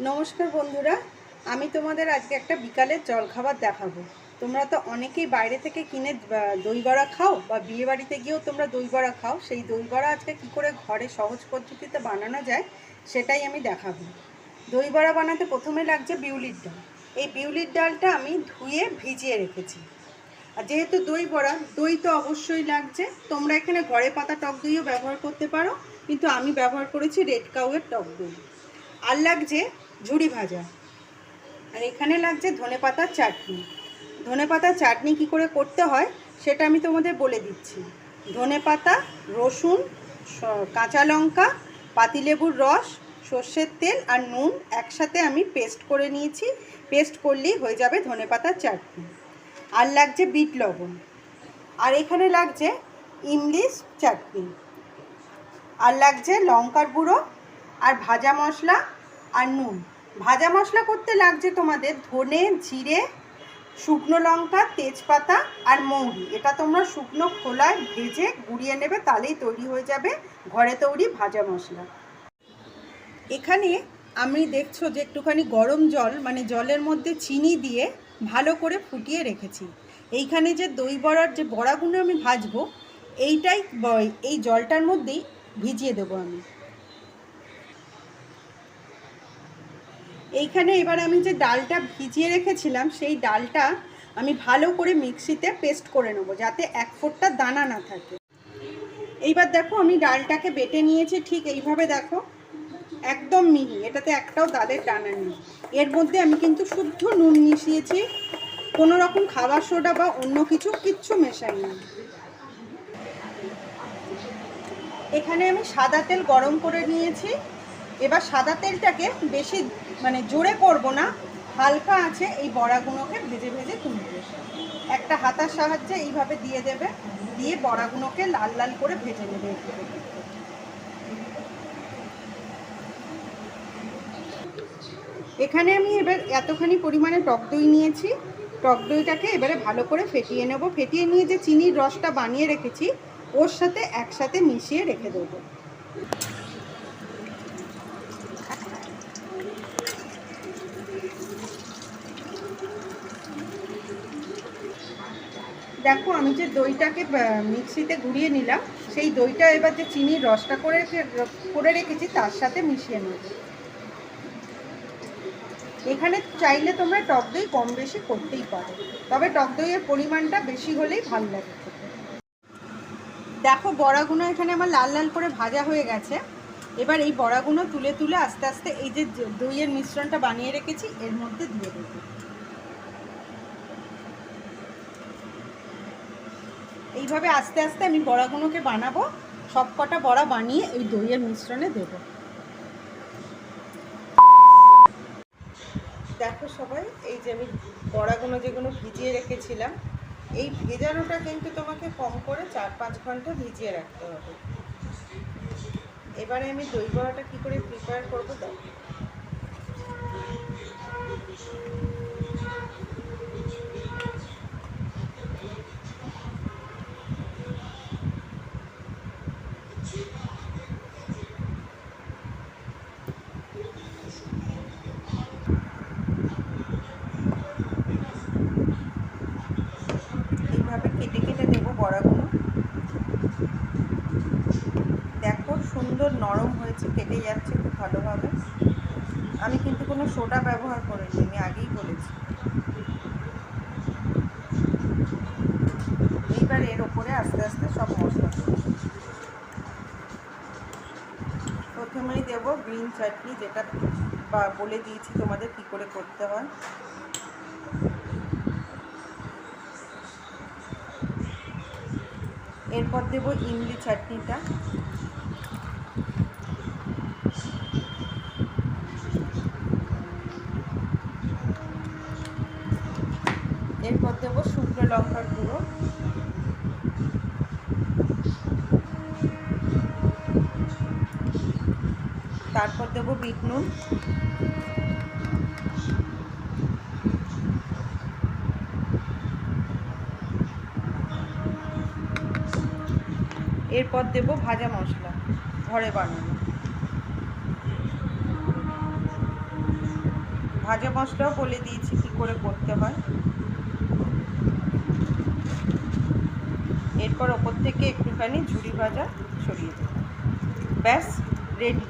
নমস্কার বন্ধুরা, আমি তোমাদের আজকে একটা বিকালের জলখাবার দেখাবো। তোমরা তো অনেকেই বাইরে থেকে কিনে দই বড়া খাও বা বিয়ে বাড়িতে গিয়েও তোমরা দই বড়া খাও। সেই দই বড়া আজকে কি করে ঘরে সহজ পদ্ধতিতে বানানো যায় সেটাই আমি দেখাবো। দই বড়া বানাতে প্রথমে লাগছে বিউলির ডাল। এই বিউলির ডালটা আমি ধুয়ে ভিজিয়ে রেখেছি। আর যেহেতু দই বড়া, দই তো অবশ্যই লাগছে। তোমরা এখানে ঘরে পাতা টক দইও ব্যবহার করতে পারো, কিন্তু আমি ব্যবহার করেছি রেড কাউয়ের টক দই। আর লাগছে ঝুড়ি ভাজা। আর এখানে লাগছে ধনে পাতার চাটনি। ধনে পাতার চাটনি কি করে করতে হয় সেটা আমি তোমাদের বলে দিচ্ছি। ধনে পাতা, রসুন কাঁচা লঙ্কা, পাতিলেবুর রস, সর্ষের তেল আর নুন একসাথে আমি পেস্ট করে নিয়েছি। পেস্ট করলেই হয়ে যাবে ধনে পাতার চাটনি। আর লাগছে বিট লবণ। আর এখানে লাগছে ইমলিশ চাটনি। আর লাগছে লঙ্কার গুঁড়ো। আর ভাজা মশলা আর নুন। ভাজা মশলা করতে লাগছে তোমাদের ধনে, জিরে, শুকনো লঙ্কা, তেজপাতা আর মৌরি। এটা তোমরা শুকনো খোলায় ভেজে গুঁড়িয়ে নেবে, তাহলেই তৈরি হয়ে যাবে ঘরে তৈরি ভাজা মশলা। এখানে আমি দেখছ যে একটুখানি গরম জল মানে জলের মধ্যে চিনি দিয়ে ভালো করে ফুটিয়ে রেখেছি। এইখানে যে দই বড়ার যে বড়াগুলো আমি ভাজবো, এইটাই এই জলটার মধ্যেই ভিজিয়ে দেবো আমি। এইখানে এবার আমি যে ডালটা ভিজিয়ে রেখেছিলাম, সেই ডালটা আমি ভালো করে মিক্সিতে পেস্ট করে নেব যাতে এক ফোঁটটা দানা না থাকে। এইবার দেখো আমি ডালটাকে বেটে নিয়েছি, ঠিক এইভাবে দেখো, একদম মিহি, এটাতে একটাও ডালের দানা নেই। এর মধ্যে আমি কিন্তু শুদ্ধ নুন মিশিয়েছি, কোনো রকম খাবার সোডা বা অন্য কিছু কিচ্ছু মেশাই মেশাইনি। এখানে আমি সাদা তেল গরম করে নিয়েছি এবার সাদা তেলটাকে বেশি মানে জোরে করব না, হালকা আছে এই বড়াগুলোকে ভেজে ভেজে তুলবে একটা হাতার সাহায্যে এইভাবে দিয়ে দেবে, দিয়ে বড়াগুলোকে লাল লাল করে ভেজে নেবে। এখানে আমি এবার এতখানি পরিমাণে টক দই নিয়েছি। টক দইটাকে এবারে ভালো করে ফেটিয়ে নেব। ফেটিয়ে নিয়ে যে চিনির রসটা বানিয়ে রেখেছি, ওর সাথে একসাথে মিশিয়ে রেখে দেবো। দেখো, আমি যে দইটাকে মিক্সিতে ঘুরিয়ে নিলাম, সেই দইটা এবার যে চিনির রসটা করে করে রেখেছি, তার সাথে মিশিয়ে নেব। এখানে চাইলে তোমরা টক দই কম বেশি করতেই পারো, তবে টক দইয়ের পরিমাণটা বেশি হলেই ভালো লাগে। দেখো বড়াগুলো এখানে আমার লাল লাল করে ভাজা হয়ে গেছে। এবার এই বড়াগুলো তুলে তুলে আস্তে আস্তে এই যে দইয়ের মিশ্রণটা বানিয়ে রেখেছি, এর মধ্যে দিয়ে দেবো। এইভাবে আস্তে আস্তে আমি বড়াগুলোকে বানাবো। সব কটা বড়া বানিয়ে এই দইয়ের মিশ্রণে দেবো। দেখো সবাই, এই যে আমি বড়াগুলো যেগুলো ভিজিয়ে রেখেছিলাম, এই ভেজানোটা কিন্তু তোমাকে কম করে চার পাঁচ ঘণ্টা ভিজিয়ে রাখতে হবে। এবারে আমি দই বড়াটা কী করে প্রিপেয়ার করব দেখো এইভাবে কেটে কেটে দেবো বড়াগুলো। দেখো সুন্দর নরম হয়েছে, কেটে যাচ্ছে খুব ভালোভাবে। আমি কিন্তু কোনো সোডা ব্যবহার করিনি, আমি আগেই বলেছি। এইবার এর ওপরে আস্তে আস্তে সব মশলা। প্রথমেই দেবো গ্রিন চাটনি, যেটা বলে দিয়েছি তোমাদের কি করে করতে হয়। এরপর দেবো ইমলি চাটনিটা। এরপর দেবো শুকনো লঙ্কার গুঁড়ো। তারপর দেবো বিট নুন। এরপর দেব ভাজা মশলা ঘরে বানানো। ভাজা মশলাও বলে দিয়েছি কী করে করতে হয়। এরপর ওপর থেকে একটুখানি ঝুড়ি ভাজা ছড়িয়ে দেব। ব্যাস রেডি